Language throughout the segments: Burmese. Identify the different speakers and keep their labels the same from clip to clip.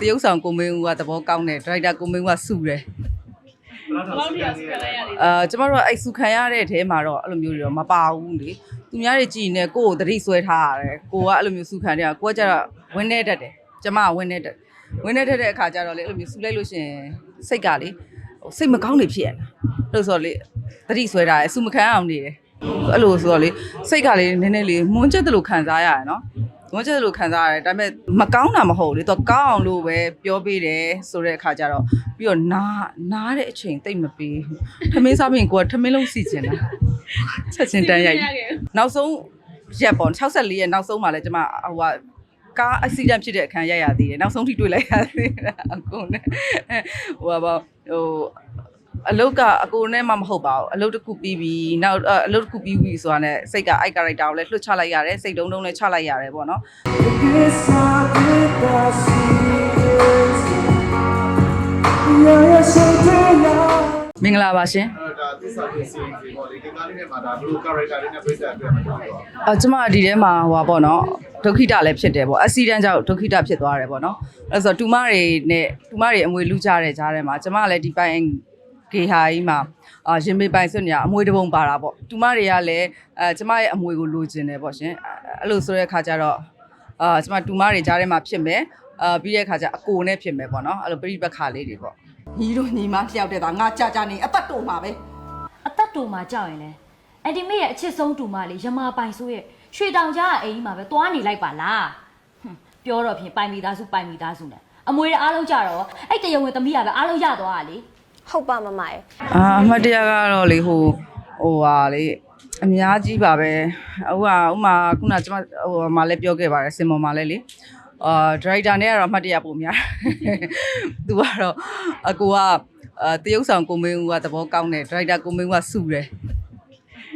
Speaker 1: တရုပ်ဆောင်ကိုမင်းဦးကသဘောကောင်းတယ်ဒရိုက်တာကိုမင်းဦးကစုတယ်
Speaker 2: ဘယ်လောက်တရားစကန်လိုက်ရလဲ
Speaker 1: အာကျမတို့ကအဲ့စုခံရတဲ့ထဲမှာတော့အဲ့လိုမျိုးတွေတော့မပါဘူးလေသူများတွေကြည်နေကိုယ့်ကိုသတိဆွဲထားရတယ်ကိုကအဲ့လိုမျိုးစုခံတယ်ကိုကကျတော့ဝင်းနေတတ်တယ်ကျမကဝင်းနေတတ်ဝင်းနေတတ်တဲ့အခါကျတော့လေအဲ့လိုမျိုးစုလိုက်လို့ရှရင်စိတ်ကလေဟိုစိတ်မကောင်းနေဖြစ်ရတာလို့ဆိုတော့လေသတိဆွဲထားတယ်စုမခံအောင်နေတယ်အဲ့လိုဆိုတော့လေစိတ်ကလေနည်းနည်းလေးမွန်းချက်တယ်လို့ခံစားရတယ်နော် မွန်းချက်တယ်လို့ခံစားရတယ်ဒါပေမဲ့မကောင်းတာမဟုတ်ဘူးလေသူကောင်းအောင်လို့ပဲပြောပေးတယ်ဆိုတဲ့အခါကျတော့ပြီးတော့နားနားတဲ့အချိန်တိတ်မပေးဘူးထမင်းစားပြင်ကိုကထမင်းလုံးစီကျင်တာချက်ချင်းတန်းရိုက်နောက်ဆုံးရက်ပေါ့64ရက်နောက်ဆုံးမှာလဲကျမဟိုကကားအက်ဆီဒန့်ဖြစ်တဲ့အခန်းရိုက်ရသေးတယ်နောက်ဆုံးထိတွေ့လိုက်ရသေးတယ်အကုန်နဲ့ဟိုကပေါ့ဟို အလုတ်ကအကိုနဲ့မှမဟုတ်ပါဘူးအလုတ်တစ်ခုပြီးပြီနောက်အဲ့အလုတ်တစ်ခုပြီးပြီဆိုတာနဲ့စိတ်ကအိုက်ကာရိုက်တာကိုလည်းလွှတ်ချလိုက်ရတယ်စိတ်တုံးတုံးလည်းချလိုက်ရတယ်ပေါ့နော်မင်္ဂလာပါရှင်
Speaker 3: အဲ့ဒါသစ္စာပစ္စည်းတွေပေါ့လေဒီကားလေးနဲ့မှာဒါဘလူး character လေးနဲ့ပြည့်စုံပြမှာတော့
Speaker 1: အကျမဒီထဲမှာဟိုပါပေါ့နော်ဒုက္ခိတလည်းဖြစ်တယ်ပေါ့အက်ဆီဒန့်ကြောင့်ဒုက္ခိတဖြစ်သွားတယ်ပေါ့နော်အဲ့ဆိုတော့တူမတွေနဲ့တူမတွေအမွေလူကြတဲ့ကြားထဲမှာကျမကလည်းဒီပိုင် ဂေဟာကြီးမှာအာရင်မေပိုင်စွနေအမွေတစ်ပုံပါတာပေါ့တူမတွေကလည်းအဲကျမရဲ့အမွေကိုလိုချင်တယ်ပေါ့ရှင်အဲ့လိုဆိုတဲ့အခါကျတော့အာကျမတူမတွေကြားထဲမှာဖြစ်မယ်အာပြီးတဲ့အခါကျအကိုနဲ့ဖြစ်မယ်ပေါ့နော်အဲ့လိုပြိပက္ခလေးတွေပေါ့ညီတို့ညီမတယောက်တည်းသာငါကြာကြာနေအသက်တုံမှာပဲ
Speaker 4: အသက်တူမှာကြောက်ရင်လဲအန်တီမေရဲ့အချစ်ဆုံးတူမလေးရမာပိုင်ဆိုးရဲ့ရွှေတောင်ကြားကအိမ်ကြီးမှာပဲသွားနေလိုက်ပါလားဟွန်းပြောတော့ဖြင့်ပိုင်မိသားစုပိုင်မိသားစုနဲ့အမွေတွေအားလုံးကြတော့အဲ့တရုံဝင်သမီးကပဲအားလုံးရသွားတာလေ
Speaker 5: ဟုတ်ပါမမရဲ့
Speaker 1: အာအမှတ်တရကတော့လေဟိုဟိုဟာလေအများကြီးပါပဲဟိုဟာဥမာခုနကျွန်မဟိုမှာလည်းပြောခဲ့ပါတယ်စင်မော်မှာလည်းလေအာဒရိုက်တာနဲ့ကတော့အမှတ်တရပုံများသူကတော့အကိုကအာတရုပ်ဆောင်ကိုမင်းဦးကသဘောကောင်းတယ်ဒရိုက်တာကိုမင်းဦးကစုတယ်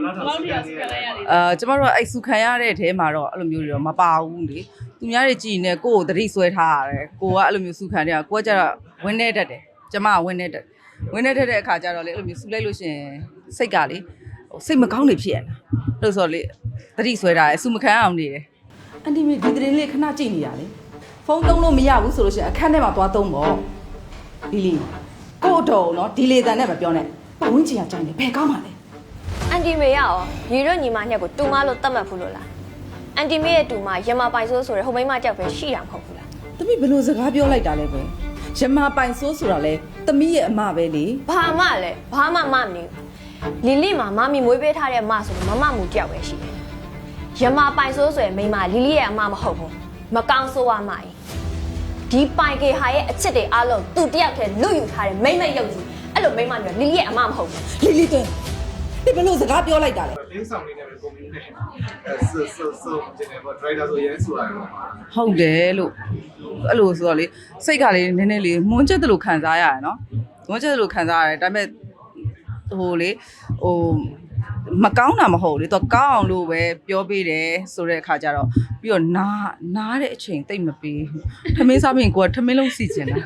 Speaker 2: ဘယ်လောက်တရားစကန်လိုက်ရလဲ
Speaker 1: အာကျမတို့ကအဲ့စုခံရတဲ့ထဲမှာတော့အဲ့လိုမျိုးတွေတော့မပါဘူးလေသူများတွေကြည်နေကိုယ့်ကိုသတိဆွဲထားရတယ်ကိုကအဲ့လိုမျိုးစုခံတယ်ကိုကကျတော့ဝင်းနေတတ်တယ်ကျမကဝင်းနေတတ် ဝင်းနေတတ်တဲ့အခါကျတော့လေအဲ့လိုမျိုးစုလိုက်လို့ရှရင်စိတ်ကလေဟိုစိတ်မကောင်းနေဖြစ်ရတာလို့ဆိုတော့လေသတိဆွဲထားတယ်စုမခံအောင်နေတယ်အန်တီမီဒီသတင်းလေးခဏကြည့်နေရလေဖုန်းသုံးလို့မရဘူးဆိုလို့ရှရင်အခန်းထဲမှာသွားသုံးပေါ့ဒီလီကို့တော်နော်ဒီလေတန်နဲ့မပြောနဲ့ပတ်ဝန်းကျင်ကကြိုင်တယ်ဘယ်ကောင်းပါလဲ
Speaker 5: အန်တီမေရရောညီတို့ညီမနှစ်ယောက်ကိုတူမလို့တတ်မှတ်ဘူးလို့လားအန်တီမေရဲ့တူမရမပိုင်ဆိုးဆိုရယ်ဟိုမိန်းမကြောက်ပဲရှိတာမဟုတ်ဘူးလား။
Speaker 1: သမီးဘယ်လိုစကားပြောလိုက်တာလဲပဲ။ ရမပိုင်ဆိုးဆိုတာလဲသမီးရဲ့အမပဲလေ
Speaker 5: ဘာမှလည်းဘာမှမမနေဘူးလီလီမှာမမီမွေးပေးထားတဲ့မဆိုလို့မမမူကြောက်ပဲရှိတယ်ရမပိုင်ဆိုးဆိုရယ်မိန်းမလီလီရဲ့အမမဟုတ်ဘူးမကောင်းဆိုးရမကြီးဒီပိုင်ကေဟာရဲ့အချစ်တွေအားလုံးသူတယောက်တည်းလွတ်ယူထားတဲ့မိမ့်မိတ်ရုပ်ကြီးအဲ့လိုမိန်းမမျိုးလီလီရဲ့အမမဟုတ်ဘူး။
Speaker 1: လီလီတင်ဒီဘယ်လိုစကားပြောလိုက်တာလဲ
Speaker 3: တင်းဆောင်လေးနဲ့ပဲပုံမျိုးနဲ့အဲဆဆဆဒီနေ့ပေါ့ driver ဆိုရဲဆိုရတယ်။
Speaker 1: ဟုတ်တယ်လို့အဲ့လိုဆိုတော့လေစိတ်ကလေနည်းနည်းလေးမွန်းချက်တယ်လို့ခံစားရတယ်နော်။မွန်းချက်တယ်လို့ခံစားရတယ်ဒါပေမဲ့ဟိုလေဟိုမကောင်းတာမဟုတ်ဘူးလေသူကောင်းအောင်လို့ပဲပြောပေးတယ်ဆိုတဲ့အခါကျတော့ပြီးတော့နားနားတဲ့အချိန်တိတ်မပေးဘူးထမင်းစားပြင်ကိုကထမင်းလုံးစီကျင်တာ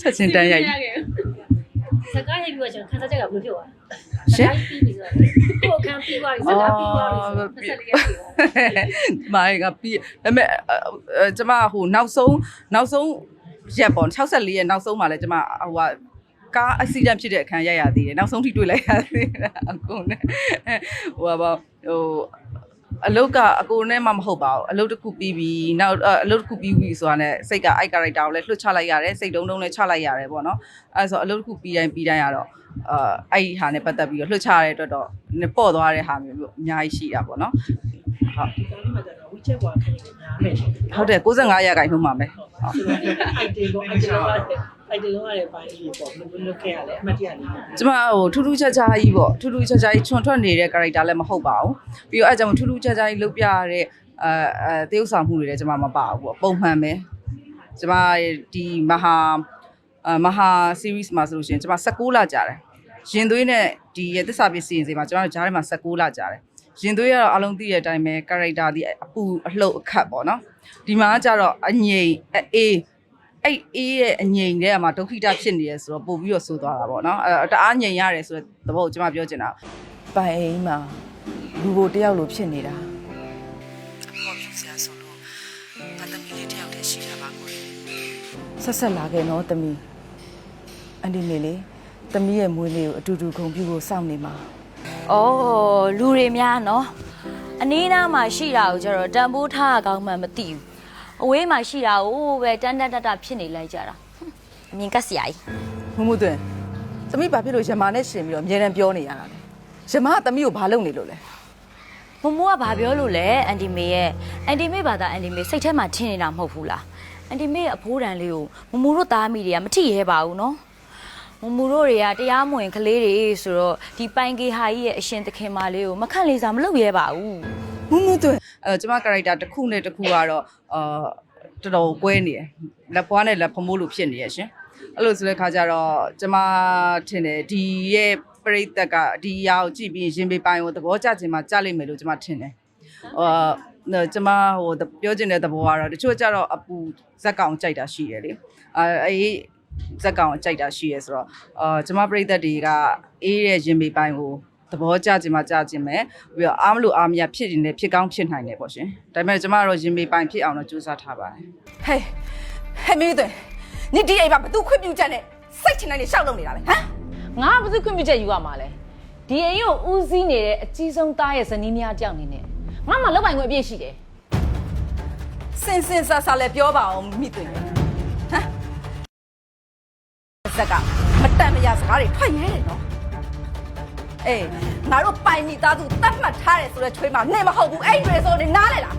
Speaker 1: ချက်ချင်းတန်းရိုက်
Speaker 6: စကားရိုက်ပြီးတော့ကျွန်တော်ခန်းစားချက်ကဘယ်လိုဖြစ်သွားလဲ
Speaker 1: ရှင်
Speaker 6: ပြီးပြီဆိုတော့ကိုယ်အခန်းပြီးသွားပြီစကားပြီးသွားပြီဆိုတော့24ရက်ပြီ
Speaker 1: မိုင်းကပြီးဒါပေမဲ့အဲကျမဟိုနောက်ဆုံးနောက်ဆုံးရက်ပေါ့64ရက်နောက်ဆုံးမှာလဲကျမဟိုကကားအက်ဆီဒန့်ဖြစ်တဲ့အခန်းရိုက်ရသေးတယ်နောက်ဆုံးထိတွေ့လိုက်ရသေးတယ်အကုန်နဲ့ဟိုကပေါ့ဟို အလုတ်ကအကိုနဲ့မှမဟုတ်ပါဘူးအလုတ်တစ်ခုပြီးပြီနောက်အလုတ်တစ်ခုပြီးပြီဆိုတာနဲ့စိတ်ကအိုက်ကာရိုက်တာကိုလည်းလွှတ်ချလိုက်ရတယ်စိတ်တုံးတုံးလည်းချလိုက်ရတယ်ပေါ့နော်အဲဆိုအလုတ်တစ်ခုပြီးတိုင်းပြီးတိုင်းကတော့အာအဲ့ဒီဟာနဲ့ပတ်သက်ပြီးတော့လွှတ်ချရတဲ့အတွက်တော့ပေါ့သွားတဲ့ဟာမျိုးအများကြီးရှိတာပေါ့နော်ဟုတ်
Speaker 2: ဒီကောင်လေးမှာကျတော့ WeChat ကွာခက်နေများမယ်
Speaker 1: ဟုတ်တယ်65ရာခိုင်နှုန်းပါမယ်ဟုတ်
Speaker 2: အိုက်တင်ကောအိုက်တ င်ကောအိုက်တင်ကောရဲ့ပိုင်းလေးပေါ့ဘယ်လိုလုပ်ခဲ့ရလဲအမှတ်တရလေး
Speaker 1: ကျမဟိုထူးထူးခြားခြားကြီးပေါ့ထူးထူးခြားခြားကြီးချွန်ထွက်နေတဲ့ character လည်းမဟုတ်ပါဘူးပြီးတော့အဲကြောင့်ထူးထူးခြားခြားကြီးလုပ်ပြရတဲ့အဲအဲတရုပ်ဆောင်မှုတွေလည်းကျမမပါဘူးပေါ့ပုံမှန်ပဲကျမဒီမဟာအမဟာ series မှာဆိုလို့ရှိရင်ကျမ16လကြာတယ်ရင်သွေးနဲ့ဒီရဲ့သစ္စာပစ္စည်းစီမှာကျမတို့ဂျားထဲမှာ16လကြာတယ်ရင်သွေးကတော့အလုံးသိတဲ့အတိုင်းပဲ character ဒီအပူအလှုပ်အခတ်ပေါ့နော်ဒီမှာကကြတော့အငိမ့်အေး အဲ့အေးရဲ့အငိမ်တဲ့ကမှာဒုက္ခိတဖြစ်နေရဆိုတော့ပို့ပြီးတော့ဆိုးသွားတာပေါ့နော်အဲတအားငိမ်ရတယ်ဆိုတဲ့သဘောကိုကျွန်မပြောချင်တာပိုင်အိမ်မှာလူကိုတယောက်လိုဖြစ်နေတာဟောဖြစ်စရာဆိုလို့ဒါသမီးလေးတယောက်တည်းရှိတာပါကိုဆက်ဆက်လာခဲ့နော်သမီးအန်ဒီနေလေသမီးရဲ့မွေးလေးကိုအတူတူဂုံပြူကိုစောင့်နေမှာ။
Speaker 4: အော်လူတွေများနော်။အနည်းနားမှာရှိတာကိုကျတော့တန်ဖိုးထားရကောင်းမှမသိဘူး။ အဝေးမှာရှိတာကိုပဲတန်တန်တတဖြစ်နေလိုက်ကြတာဟွန်း။အမြင်ကက်စရာကြီး
Speaker 1: မမသွင်းသမီးဘာဖြစ်လို့ရမာနဲ့ရှင်ပြီးတော့အမြဲတမ်းပြောနေရတာလဲရမာကသမီးကိုဘာလုပ်နေလို့လဲ။
Speaker 4: မမိုးကဘာပြောလို့လဲအန်တီမေရဲ့အန်တီမေဘာသာအန်တီမေစိတ်ထဲမှာထင်နေတာမဟုတ်ဘူးလား။အန်တီမေရဲ့အဖိုးတန်လေးကိုမမိုးတို့သားမိတွေကမထိရဲပါဘူးနော်။မမူတို့တွေကတရားမဝင်ကလေးတွေဆိုတော့ဒီပိုင်ကေဟာကြီးရဲ့အရှင်သခင်မလေးကိုမခန့်လေးစားမလုပ်ရဲပါဘူး
Speaker 1: မမသွင်းအဲကျမ character တစ်ခုနဲ့တစ်ခုကတော့အာတော်တော်ကွဲနေတယ်လက်ပွားနဲ့လက်ဖမိုးလို့ဖြစ်နေရရှင်အဲ့လိုဆိုတဲ့ခါကျတော့ကျမထင်တယ်ဒီရဲ့ပြိသက်ကဒီအရာကိုကြည့်ပြီးရင်ပေပိုင်းကိုသဘောကျခြင်းမှကြားလိမ့်မယ်လို့ကျမထင်တယ်အာနော်ကျမဟိုပြောချင်တဲ့သဘောကတော့တချို့ကျတော့အပူဇက်ကောင်ကြိုက်တာရှိတယ်လေအာအေးဇက်ကောင်ကြိုက်တာရှိရဲဆိုတော့အာကျမပြိသက်တွေကအေးရဲ့ရင်ပေပိုင်းကိုသ ဘောကျခြင်းမှကြားခြင်းပဲပြီးတော့အားမလို့အားမရဖြစ်နေတယ်ဖြစ်ကောင်းဖြစ်နိုင်တယ်ပေါ့ရှင်ဒါပေမဲ့ကျမတို့ရင်ပေပိုင်းဖြစ်အောင်တော့ကြိုးစားထားပါတယ်
Speaker 7: ဟဲ့ဟဲ့မင်းတို့နိဒီအိမ်မှာဘသူခွင့်ပြုချက်နဲ့စိတ်ချနိုင်နေရှောက်လုပ်နေတာလဲဟမ်
Speaker 6: ငါကဘာသူခွင့်ပြုချက်ယူရမှာလဲဒီအိမ်ကိုဦးစီးနေတဲ့အကြီးဆုံးသားရဲ့ဇနီးမယားကြောက်နေနဲ့ငါမှလောက်ပိုင်ခွင့်အပြည့်ရှိတယ်
Speaker 7: စင်စင်ဆာဆာလည်းပြောပါအောင်မိသွင်းဟမ်ဇက်ကမတန်မရစကားတွေထွက်ရဲတယ်နော် အေးငါတို့ပိုင်မိသားစုတတ်မှတ်ထားတယ်ဆိုတဲ့ချွေးမှာနေမဟုတ်ဘူးအဲ့ဒီဆိုနေနားလေလား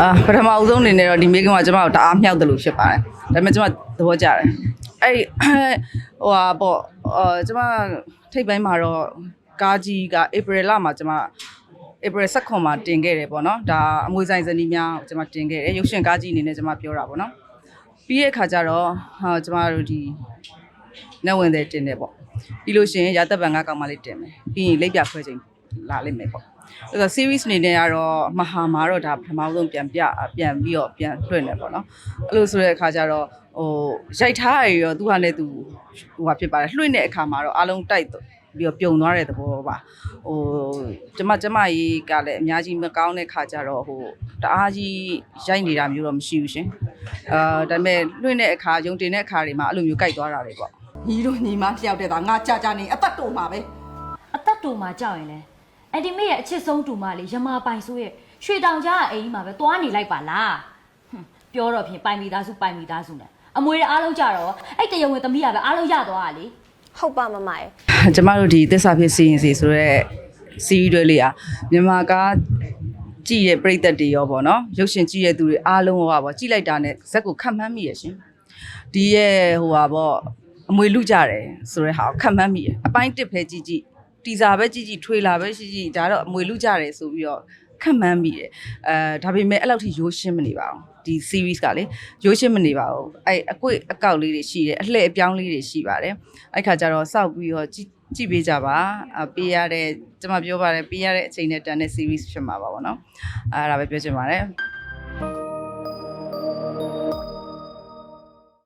Speaker 1: အာပထမအဦးဆုံးအနေနဲ့တော့ဒီမိကမကျမကိုတအားမြောက်တယ်လို့ဖြစ်ပါတယ်ဒါပေမဲ့ကျမသဘောကျတယ်အဲ့ဒီဟိုဟာပေါ့အာကျမထိပ်ပိုင်းမှာတော့ကားကြီးကဧပြီလမှာကျမဧပြီ16မှာတင်ခဲ့တယ်ပေါ့နော်ဒါအမွေဆိုင်ဇနီးများကိုကျမတင်ခဲ့တယ်ရုပ်ရှင်ကားကြီးအနေနဲ့ကျမပြောတာပေါ့နော်ပြီးရဲ့အခါကျတော့ဟာကျမတို့ဒီနေဝင်တဲ့တင်တယ်ပေါ့ ပြီးလို့ရှိရင်ရာသက်ပံကကောင်မလေးတင်မယ်ပြီးရင်လက်ပြခွဲချိန်လာလိမ့်မယ်ပေါ့အဲ့တော့ series အနေနဲ့ကတော့မဟာမှာတော့ဒါပထမဆုံးပြန်ပြပြန်ပြီးတော့ပြန်လွှင့်နေပေါ့နော်အဲ့လိုဆိုတဲ့အခါကျတော့ဟိုရိုက်ထားရရောသူကလည်းသူဟိုဟာဖြစ်ပါတယ်လွှင့်တဲ့အခါမှာတော့အလုံးတိုက်ပြီးတော့ပြုံသွားတဲ့သဘောပါဟိုကျမကျမကြီးကလည်းအများကြီးမကောင်းတဲ့ခါကျတော့ဟိုတအားကြီးရိုက်နေတာမျိုးတော့မရှိဘူးရှင်အာဒါပေမဲ့လွှင့်တဲ့အခါယုံတင်တဲ့အခါတွေမှာအဲ့လိုမျိုးကြိုက်သွားတာတွေပေါ့
Speaker 7: ညီတို့ညီမတယောက်တည်းသာငါကြာကြာနေအသက်တိုမှာပဲ
Speaker 4: အသက်တူမှာကြောက်ရင်လဲအန်တီမေရဲ့အချစ်ဆုံးတူမလေးရမာပိုင်ဆိုရဲ့ရွှေတောင်ကြားအအိမ်ကြီးမှာပဲသွားနေလိုက်ပါလားဟွန်းပြောတော့ဖြင့်ပိုင်မိသားစုပိုင်မိသားစုနဲ့အမွေအားလုံးကြတော့အဲ့တရဝင်သမီးကပဲအားလုံးရသွားတာလေ
Speaker 5: ဟုတ်ပါမမရဲ့
Speaker 1: ကျမတို့ဒီသစ္စာဖြစ်စီရင်စီဆိုတော့စီးရီးတွေလေးอ่ะမြန်မာကားကြည့်ရဲ့ပြိသက်တွေရောပေါ့နော်ရုပ်ရှင်ကြည့်ရဲ့သူတွေအားလုံးဟောပါပေါ့ကြည့်လိုက်တာနဲ့ဇက်ကိုခတ်မှန်းမိရရှင်ဒီရဲ့ဟိုပါပေါ့ အမွေလူကြတယ်ဆိုတဲ့ဟာကိုခတ်မှန်းမိရအပိုင်းတစ်ပဲကြည့်ကြည့်တီစာပဲကြည့်ကြည့်ထွေလာပဲရှိကြည့်ဒါတော့အမွေလူကြတယ်ဆိုပြီးတော့ခတ်မှန်းမိတယ်အဲဒါပေမဲ့အဲ့လောက်ထိရိုးရှင်းမနေပါဘူးဒီ series ကလေရိုးရှင်းမနေပါဘူးအဲ့အကွေ့အကောက်လေးတွေရှိတယ်အလှည့်အပြောင်းလေးတွေရှိပါတယ်အဲ့ခါကျတော့စောက်ပြီးတော့ကြည့်ကြည့်ပေးကြပါအပေးရတဲ့ကျွန်မပြောပါတယ်ပေးရတဲ့အချိန်နဲ့တန်တဲ့ series ဖြစ်မှာပါဗောနော်အဲ့ဒါပဲပြောချင်ပါတယ်